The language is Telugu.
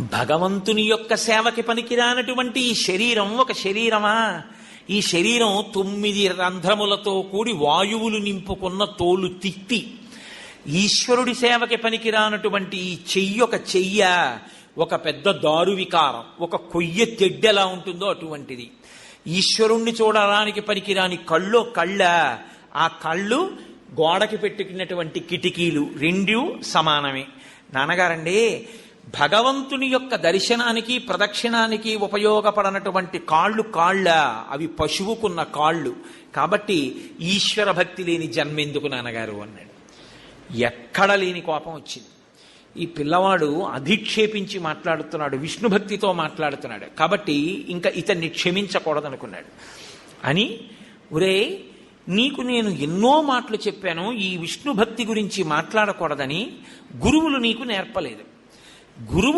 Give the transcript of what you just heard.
భగవంతుని యొక్క సేవకి పనికిరానటువంటి ఈ శరీరం ఒక శరీరమా? ఈ శరీరం తొమ్మిది రంధ్రములతో కూడి వాయువులు నింపుకున్న తోలు తిత్తి. ఈశ్వరుడి సేవకి పనికిరానటువంటి ఈ చెయ్యి ఒక చెయ్య ఒక పెద్ద దారు వికారం ఒక కొయ్య తెడ్డెలా ఉంటుందో అటువంటిది. ఈశ్వరుణ్ణి చూడడానికి పనికిరాని కళ్ళు కళ్ళ ఆ కళ్ళు గోడకి పెట్టుకున్నటువంటి కిటికీలు రెండు సమానమే. నాన్నగారండి భగవంతుని యొక్క దర్శనానికి ప్రదక్షిణానికి ఉపయోగపడనటువంటి కాళ్ళు కాళ్ళ అవి పశువుకున్న కాళ్ళు. కాబట్టి ఈశ్వర భక్తి లేని జన్మెందుకు నాన్నగారు అన్నాడు. ఎక్కడ లేని కోపం వచ్చింది. ఈ పిల్లవాడు అధిక్షేపించి మాట్లాడుతున్నాడు విష్ణు భక్తితో మాట్లాడుతున్నాడు. కాబట్టి ఇంకా ఇతన్ని క్షమించకూడదనుకున్నాడు. అని ఒరే నీకు నేను ఎన్నో మాటలు చెప్పాను ఈ విష్ణు భక్తి గురించి మాట్లాడకూడదని గురువులు నీకు నేర్పలేదు. గురువులు